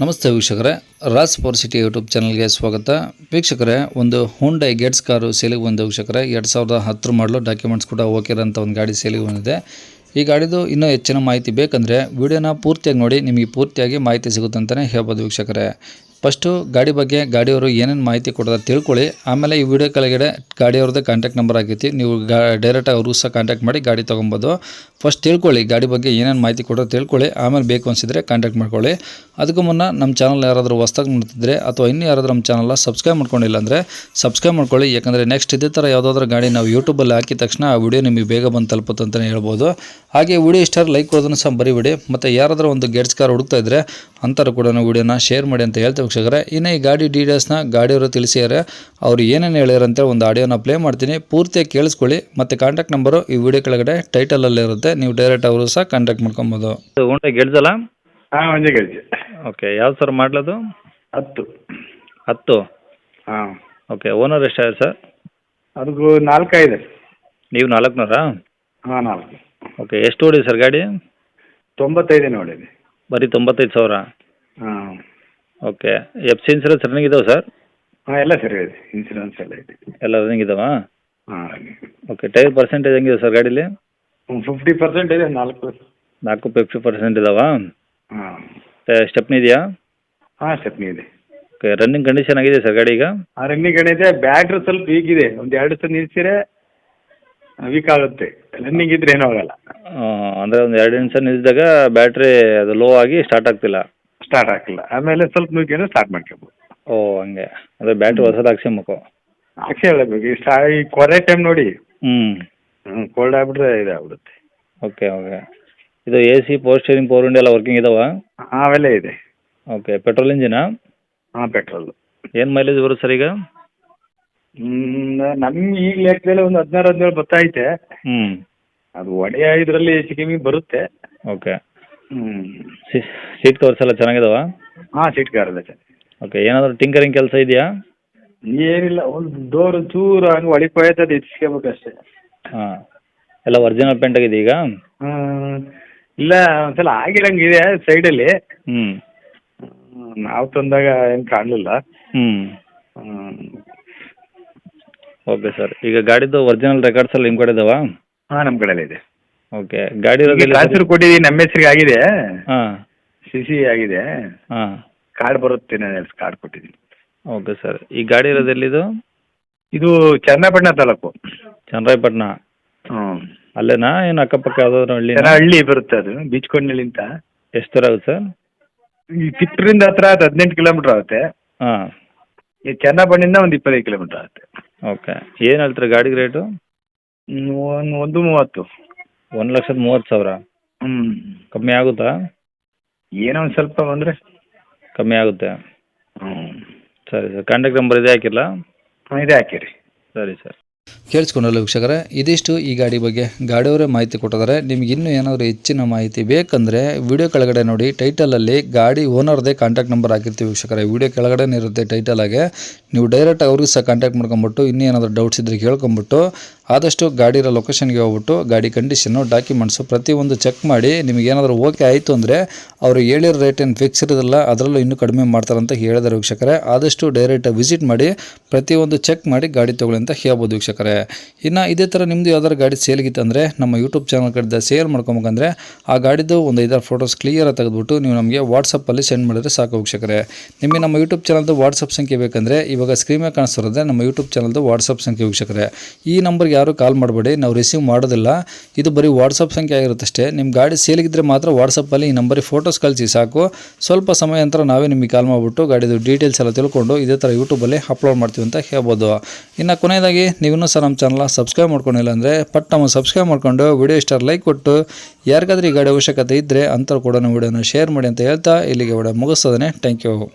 ನಮಸ್ತೆ ವೀಕ್ಷಕರೇ. Raj four city YouTube ಚಾನಲ್ಗೆ ಸ್ವಾಗತ. ವೀಕ್ಷಕರೇ, ಒಂದು ಹುಂಡೈ ಗೇಟ್ಸ್ ಕಾರು ಸೇಲಿಗೆ ಬಂದ ವೀಕ್ಷಕರೇ. ಎರಡು ಸಾವಿರದ ಹತ್ತರ ಮಾಡಲು ಡಾಕ್ಯುಮೆಂಟ್ಸ್ ಕೂಡ ಓಕೆ ಇರೋಂಥ ಒಂದು ಗಾಡಿ ಸೇಲಿಗೆ ಬಂದಿದೆ. ಈ ಗಾಡಿದು ಇನ್ನೂ ಹೆಚ್ಚಿನ ಮಾಹಿತಿ ಬೇಕಂದರೆ, ವಿಡಿಯೋನ ಪೂರ್ತಿಯಾಗಿ ನೋಡಿ, ನಿಮಗೆ ಪೂರ್ತಿಯಾಗಿ ಮಾಹಿತಿ ಸಿಗುತ್ತೆ ಅಂತಲೇ ಹೇಳ್ಬೋದು ವೀಕ್ಷಕರೇ. ಫಸ್ಟು ಗಾಡಿ ಬಗ್ಗೆ ಗಾಡಿಯವರು ಏನೇನು ಮಾಹಿತಿ ಕೊಡೋದ ತಿಳ್ಕೊಳ್ಳಿ. ಆಮೇಲೆ ಈ ವಿಡಿಯೋ ಕೆಳಗಡೆ ಗಾಡಿಯವ್ರದ್ದೇ ಕಾಂಟ್ಯಾಕ್ಟ್ ನಂಬರ್ ಆಗೈತಿ ನೀವು ಗಾ ಡೈರೆಕ್ಟಾಗಿ ಅವರು ಸಹ ಕಾಂಟ್ಯಾಕ್ಟ್ ಮಾಡಿ ಗಾಡಿ ತೊಗೊಬೋದು. ಫಸ್ಟ್ ತಿಳ್ಕೊಳ್ಳಿ ಗಾಡಿ ಬಗ್ಗೆ ಏನೇನು ಮಾಹಿತಿ ಕೊಡೋದು ತಿಳ್ಕೊಳ್ಳಿ. ಆಮೇಲೆ ಬೇಕು ಅನಿಸಿದರೆ ಕಾಂಟ್ಯಾಕ್ಟ್ ಮಾಡ್ಕೊಳ್ಳಿ. ಅದಕ್ಕೂ ಮುನ್ನ ನಮ್ಮ ಚಾನಲ್ ಯಾರಾದರೂ ಹೊಸ್ದಾಗಿ ನೋಡ್ತಿದ್ರೆ ಅಥವಾ ಇನ್ನೂ ಯಾರಾದರೂ ನಮ್ಮ ಚಾನಲ್ನ ಸಬ್ಸ್ಕ್ರೈಬ್ ಮಾಡ್ಕೊಂಡಿಲ್ಲ ಅಂದರೆ ಸಬ್ಸ್ಕ್ರೈಬ್ ಮಾಡ್ಕೊಳ್ಳಿ. ಯಾಕಂದರೆ ನೆಕ್ಸ್ಟ್ ಇದೇ ಥರ ಯಾವುದಾದ್ರೂ ಗಾಡಿ ನಾವು ಯೂಟ್ಯೂಬಲ್ಲಿ ಹಾಕಿದ ತಕ್ಷಣ ಆ ವಿಡಿಯೋ ನಿಮಗೆ ಬೇಗ ಬಂದು ತಲುಪುತ್ತೆ ಅಂತಲೇ ಹೇಳ್ಬೋದು. ಹಾಗೆ ವಿಡಿಯೋ ಇಷ್ಟ ಲೈಕ್ ಕೊಡೋದನ್ನು ಸಹ ಬರಿಬಿಡಿ ಮತ್ತು ಯಾರಾದರೂ ಒಂದು ಗೆಟ್ಸ್ ಕಾರ್ ಹುಡುಕ್ತಾ ಇದ್ದರೆ ಅಂಥವ್ರು ಕೂಡ ವಿಡಿಯೋನ ಶೇರ್ ಮಾಡಿ ಅಂತ ಹೇಳ್ತೇವೆ. ವೀಕ್ಷಕರೇ ಇನ್ನು ಈ ಗಾಡಿ ಡೀಟೇಲ್ಸ್ನ ಗಾಡಿಯವರು ತಿಳಿಸಿದ್ದಾರೆ. ಅವ್ರು ಏನೇನು ಹೇಳಿರಂತೆ ಒಂದು ಆಡಿಯೋನ ಪ್ಲೇ ಮಾಡ್ತೀನಿ. ಪೂರ್ತಿಯಾಗಿ ಕೇಳಿಸ್ಕೊಳ್ಳಿ. ಮತ್ತು ಕಾಂಟ್ಯಾಕ್ಟ್ ನಂಬರು ಈ ವಿಡಿಯೋ ಕೆಳಗಡೆ ಟೈಟಲಲ್ಲಿ ಇರುತ್ತೆ. ನೀವು ಡೈರೆಕ್ಟ್ ಅವರು ಸಹ ಕಾಂಟ್ಯಾಕ್ಟ್ ಮಾಡ್ಕೊಬೋದು. ಹೋಂಡಾ ಗೆಲ್ಸಲ್ಲ ಹಾಂ ಒಂದೇ ಓಕೆ ಯಾವ್ದು ಸರ್ ಮಾಡಲದು? ಹತ್ತು. ಹತ್ತು? ಹಾಂ. ಓಕೆ ಓನರ್ ಎಷ್ಟಾಗಿದೆ ಸರ್ ಅದಕ್ಕೂ ನಾಲ್ಕೈದು. ನೀವು ನಾಲ್ಕುನೂರಾ? ಹಾಂ ನಾಲ್ಕು. ಓಕೆ ಎಷ್ಟು ಓಡಿ ಸರ್ ಗಾಡಿ? ತೊಂಬತ್ತೈದು ನೋಡಿದೆ ಬರೀ ತೊಂಬತ್ತೈದು ಸಾವಿರ? ಹಾಂ. Okay. F C insurance running ಇದಾವೆ ಸರ್ ಹಾಂ ಎಲ್ಲ ಸರಿ ಇದೆ. ಇನ್ಸೂರೆನ್ಸ್ ಎಲ್ಲ ಇದೆ. ಎಲ್ಲ ರನ್ನಿಂಗ್ ಇದಾವಾ? ಹಾಂ. ಓಕೆ ಟೈರ್ ಪರ್ಸೆಂಟೇಜ್ ಹೆಂಗಿದೆ ಸರ್ ಗಾಡೀಲಿ? ಫಿಫ್ಟಿ ಪರ್ಸೆಂಟ್ ಇದೆ ನಾಲ್ಕು ನಾಲ್ಕು ಫಿಫ್ಟಿ ಪರ್ಸೆಂಟ್ ಇದಾವಾ? ಹಾಂ. ಸ್ಟೆಪ್ನಿ ಇದೆಯಾ? ಹಾಂ ಸ್ಟೆಪ್ನಿ ಇದೆ. ಓಕೆ ರನ್ನಿಂಗ್ ಕಂಡೀಷನ್ ಆಗಿದೆ ಸರ್ ಗಾಡಿ ಈಗ? ಆ ರನ್ನಿಂಗ್ ಇದೆ. ಬ್ಯಾಟ್ರಿ ಸ್ವಲ್ಪ ವೀಕ್ ಇದೆ. ಒಂದು ಎರಡು ಸಲ ನಿಲ್ಸಿರೆ ವೀಕ್ ಆಗುತ್ತೆ. ರನ್ನಿಂಗ್ ಇದ್ರೆ ಏನೂ ಆಗಲ್ಲ. ಅಂದರೆ ಒಂದು ಎರಡು ನಿಮಿಷ ನಿಲ್ಸಿದಾಗ ಬ್ಯಾಟ್ರಿ ಅದು ಲೋ ಆಗಿ ಸ್ಟಾರ್ಟ್ ಆಗ್ತಿಲ್ಲ. ಸ್ಟಾರ್ಟ್ ಆಗಿಲ್ಲ ಆಮೇಲೆ ಸ್ವಲ್ಪ ನುಗ್ಗಿದ್ರೆ ಸ್ಟಾರ್ಟ್ ಮಾಡ್ಕೋಬೋದು. ಓ ಹಂಗೆ. ಅಂದರೆ ಬ್ಯಾಟ್ರಿ ಹೊಸದು ಮುಖ ಹಾಕ್ಸಿ ಹೇಳಬೇಕು ಈ ಸ್ಟಾ ಈ ಕೊರೆ ಟೈಮ್ ನೋಡಿ. ಹ್ಮ್. ಹ್ಞೂ ಕೋಲ್ಡ್ ಆಗ್ಬಿಟ್ರೆ ಇದಾಗ್ಬಿಡುತ್ತೆ. Okay okay. ಇದು ಎ ಸಿ ಪೋಸ್ಟರಿಂಗ್ ಸ್ಟೇರಿಂಗ್ ಪವರ್ ವಿಂಡೋ ಎಲ್ಲ ವರ್ಕಿಂಗ್ ಇದಾವ? ಹಾಂ ಅವೆಲ್ಲ ಇದೆ. ಓಕೆ ಪೆಟ್ರೋಲ್ ಇಂಜಿನಾ ಹಾಂ ಪೆಟ್ರೋಲ್ ಏನು ಮೈಲೇಜ್ ಬರುತ್ತೆ ಸರ್ ಈಗ? ನಮ್ಗೆ ಈಗ ಲೆಕ್ಕದಲ್ಲಿ ಒಂದು ಹದಿನಾರು ಹದಿನೇಳು ಬತ್ತೈತೆ ಹ್ಞೂ ಅದು ಒಡೆಯ ಇದರಲ್ಲಿ ಹೆಚ್ಚು ಕಮ್ಮಿ ಬರುತ್ತೆ. ಓಕೆ. ಹ್ಞೂ ಸೀಟ್ ಕವರ್ಸ್ ಎಲ್ಲ ಚೆನ್ನಾಗಿದಾವ? ಹಾ ಸೀಟ್ ಕವರ್ ಇದೆ ಸರ್ ಓಕೆ ಏನಾದರೂ ಟಿಂಕರಿಂಗ್ ಕೆಲಸ ಇದೆಯಾ? ಏನಿಲ್ಲ ಒಂದು ಡೋರ್ ಚೂರು ಹಂಗೆ ಒಳಗೆ ಇಟ್ಸ್ಕೋಬೇಕು ಅಷ್ಟೇ ಹಾಂ. ಎಲ್ಲ ಒರಿಜಿನಲ್ ಪೇಂಟ್ ಆಗಿದೆ ಈಗ? ಹ್ಮ್. ಇಲ್ಲ ಒಂದ್ಸಲ ಆಗಿರಂಗಿದೆ ಸೈಡಲ್ಲಿ ಹ್ಞೂ ನಾವು ತಂದಾಗ ಏನು ಕಾಣಲಿಲ್ಲ. ಹ್ಞೂ ಓಕೆ ಸರ್ ಈಗ ಗಾಡಿದು ಒರಿಜಿನಲ್ ರೆಕಾರ್ಡ್ಸ್ ಎಲ್ಲ ನಿಮ್ಮ ಕಡೆ ಇದಾವ ಹಾಂ ನಮ್ಮ ಕಡೆ ಇದೆ. ಓಕೆ ಗಾಡಿ ಟ್ರಾನ್ಸ್ಫರ್ ಕೊಟ್ಟಿದ್ದೀನಿ ನಮ್ಮ ಹೆಸ್ರಿಗೆ ಆಗಿದೆ. ಹಾಂ. ಸಿ ಸಿ ಆಗಿದೆ. ಹಾಂ. ಕಾರ್ಡ್ ಬರುತ್ತೆ ನಾನು ಕಾರ್ಡ್ ಕೊಟ್ಟಿದ್ದೀನಿ. ಓಕೆ ಸರ್ ಈ ಗಾಡಿ ಇರೋದೆಲ್ಲಿದು ಇದು ಚನ್ನಪಟ್ಟಣ ತಾಲೂಕು. ಚನ್ನರಾಯಪಟ್ಟಣ. ಹ್ಞೂ. ಅಲ್ಲೇನಾ? ಏನು ಅಕ್ಕಪಕ್ಕ ಯಾವ್ದಾದ್ರು ಹಳ್ಳಿ ಹಳ್ಳಿ ಬರುತ್ತೆ ಅದು ಬೀಚ್ಕೊಂಡಳ್ಳಿ ಅಂತ. ಎಷ್ಟು ದೂರ ಆಗುತ್ತೆ ಸರ್? ಈ ಕಿತ್ತೂರಿಂದ ಹತ್ರ ಅದು ಹದಿನೆಂಟು ಕಿಲೋಮೀಟ್ರ್ ಆಗುತ್ತೆ. ಹಾಂ. ಈ ಚನ್ನಪಟ್ಟಣದಿಂದ ಒಂದು ಇಪ್ಪತ್ತೈದು ಕಿಲೋಮೀಟ್ರ್ ಆಗುತ್ತೆ. ಓಕೆ ಏನು ಹೇಳ್ತೀರಾ ಗಾಡಿಗೆ ರೇಟು? ಒಂದು ಒಂದು ಮೂವತ್ತು. ಒಂದು ಲಕ್ಷದ ಮೂವತ್ತು ಸಾವಿರ. ಹ್ಞೂ ಕಮ್ಮಿ ಆಗುತ್ತಾ? ಏನೋ ಒಂದ್ ಸ್ವಲ್ಪ ಬಂದ್ರೆ. ಕಮ್ಮಿ ಆಗುತ್ತೆ. ಹ್ಞೂ ಸರಿ ಸರ್ ಕಾಂಟ್ಯಾಕ್ಟ್ ನಂಬರ್ ಇದೆ ಹಾಕಿಲ್ಲ ಇದೇ ಹಾಕಿರಿ. ಸರಿ ಸರ್. ಕೇಳಿಸ್ಕೊಂಡಲ್ಲ ವೀಕ್ಷಕರೇ, ಇದಿಷ್ಟು ಈ ಗಾಡಿ ಬಗ್ಗೆ. ಗಾಡಿಯವರೇ ಮಾಹಿತಿ ಕೊಟ್ಟಿದ್ದಾರೆ. ನಿಮ್ಗೆ ಇನ್ನೂ ಏನಾದರೂ ಹೆಚ್ಚಿನ ಮಾಹಿತಿ ಬೇಕಂದರೆ ವಿಡಿಯೋ ಕೆಳಗಡೆ ನೋಡಿ ಟೈಟಲಲ್ಲಿ ಗಾಡಿ ಓನರ್ದೇ ಕಾಂಟ್ಯಾಕ್ಟ್ ನಂಬರ್ ಹಾಕಿರ್ತೀವಿ ವೀಕ್ಷಕರೇ. ವಿಡಿಯೋ ಕೆಳಗಡೆ ಇರುತ್ತೆ ಟೈಟಲಾಗೆ ನೀವು ಡೈರೆಕ್ಟ್ ಅವ್ರಿಗೆ ಸಹ ಕಾಂಟ್ಯಾಕ್ಟ್ ಮಾಡ್ಕೊಂಬಿಟ್ಟು, ಇನ್ನೂ ಏನಾದರೂ ಡೌಟ್ಸ್ ಇದ್ದರೆ ಕೇಳ್ಕೊಂಬಿಟ್ಟು, ಆದಷ್ಟು ಗಾಡಿ ಇರೋ ಲೊಕೇಶನ್ಗೆ ಹೋಗ್ಬಿಟ್ಟು, ಗಾಡಿ ಕಂಡೀಷನ್ನು ಡಾಕ್ಯುಮೆಂಟ್ಸು ಪ್ರತಿಯೊಂದು ಚೆಕ್ ಮಾಡಿ, ನಿಮಗೆ ಏನಾದರೂ ಓಕೆ ಆಯಿತು ಅಂದರೆ ಅವರು ಹೇಳಿರೋ ರೇಟ್ ಏನು ಫಿಕ್ಸ್ ಇರೋದಿಲ್ಲ, ಅದರಲ್ಲೂ ಇನ್ನೂ ಕಡಿಮೆ ಮಾಡ್ತಾರೆ ಅಂತ ಹೇಳಿದ್ದಾರೆ ವೀಕ್ಷಕರೇ. ಆದಷ್ಟು ಡೈರೆಕ್ಟ್ ವಿಸಿಟ್ ಮಾಡಿ, ಪ್ರತಿಯೊಂದು ಚೆಕ್ ಮಾಡಿ ಗಾಡಿ ತೊಗೊಳ್ಳಿ ಅಂತ ಹೇಳ್ಬೋದು ವೀಕ್ಷಕರೇ. ಇನ್ನು ಇದೇ ಥರ ನಿಮ್ಮದು ಯಾವ್ದಾದ್ರು ಗಾಡಿ ಸೇಲ್ಗಿತ್ತು ಅಂದರೆ ನಮ್ಮ ಯೂಟ್ಯೂಬ್ ಚಾನಲ್ ಕಡೆ ಸೇಲ್ ಮಾಡ್ಕೊಬೇಕಂದ್ರೆ ಆ ಗಾಡಿದು ಒಂದು ಐದಾರು ಫೋಟೋಸ್ ಕ್ಲಿಯರಾಗಿ ತೆಗೆದುಬಿಟ್ಟು ನೀವು ನಮಗೆ ವಾಟ್ಸಪ್ಪಲ್ಲಿ ಸೆಂಡ್ ಮಾಡಿದ್ರೆ ಸಾಕು ವೀಕ್ಷಕರೇ. ನಿಮಗೆ ನಮ್ಮ ಯೂಟ್ಯೂಬ್ ಚಾನಲ್ದು ವಾಟ್ಸಪ್ ಸಂಖ್ಯೆ ಬೇಕಂದರೆ ಇವಾಗ ಸ್ಕ್ರೀನ್ ಮೇಲೆ ನಮ್ಮ ಯೂಟ್ಯೂಬ್ ಚಾನಲ್ದು ವಾಟ್ಸಪ್ ಸಂಖ್ಯೆ ವೀಕ್ಷಕರೇ. ಈ ನಂಬರ್ಗೆ ಯಾರು ಕಾಲ್ ಮಾಡಬೇಡಿ, ನಾವು ರಿಸೀವ್ ಮಾಡೋದಿಲ್ಲ. ಇದು ಬರೀ ವಾಟ್ಸಪ್ ಸಂಖ್ಯೆ ಆಗಿರುತ್ತಷ್ಟೇ. ನಿಮ್ಮ ಗಾಡಿ ಸೇಲಿಗಿದ್ರೆ ಮಾತ್ರ ವಾಟ್ಸಪ್ಪಲ್ಲಿ ಈ ನಂಬರಿಗೆ ಫೋಟೋಸ್ ಕಳಿಸಿ ಸಾಕು. ಸ್ವಲ್ಪ ಸಮಯ ನಂತರ ನಾವೇ ನಿಮಗೆ ಕಾಲ್ ಮಾಡಿಬಿಟ್ಟು ಗಾಡಿದು ಡೀಟೇಲ್ಸ್ ಎಲ್ಲ ತಿಳ್ಕೊಂಡು ಇದೇ ಥರ ಯೂಟ್ಯೂಬಲ್ಲಿ ಅಪ್ಲೋಡ್ ಮಾಡ್ತೀವಿ ಅಂತ ಹೇಳ್ಬೋದು. ಇನ್ನು ಕೊನೆಯದಾಗಿ ನೀವಿನ್ನೂ ಸಹ ನಮ್ಮ ಚಾನಲ್ನ ಸಬ್ಸ್ಕ್ರೈಬ್ ಮಾಡ್ಕೊಂಡಿಲ್ಲ ಅಂದರೆ ಪಟ್ ನಮ್ಮ ಸಬ್ಸ್ಕ್ರೈಬ್ ಮಾಡ್ಕೊಂಡು ವಿಡಿಯೋ ಇಷ್ಟ ಲೈಕ್ ಕೊಟ್ಟು, ಯಾರಿಗಾದ್ರೂ ಈ ಗಾಡಿ ಅವಶ್ಯಕತೆ ಇದ್ದರೆ ಅಂಥವ್ರು ಕೂಡ ವಿಡಿಯೋನ ಶೇರ್ ಮಾಡಿ ಅಂತ ಹೇಳ್ತಾ ಇಲ್ಲಿಗೆ ವಿಡಿಯೋ ಮುಗಿಸ್ತದೆ ಥ್ಯಾಂಕ್ ಯು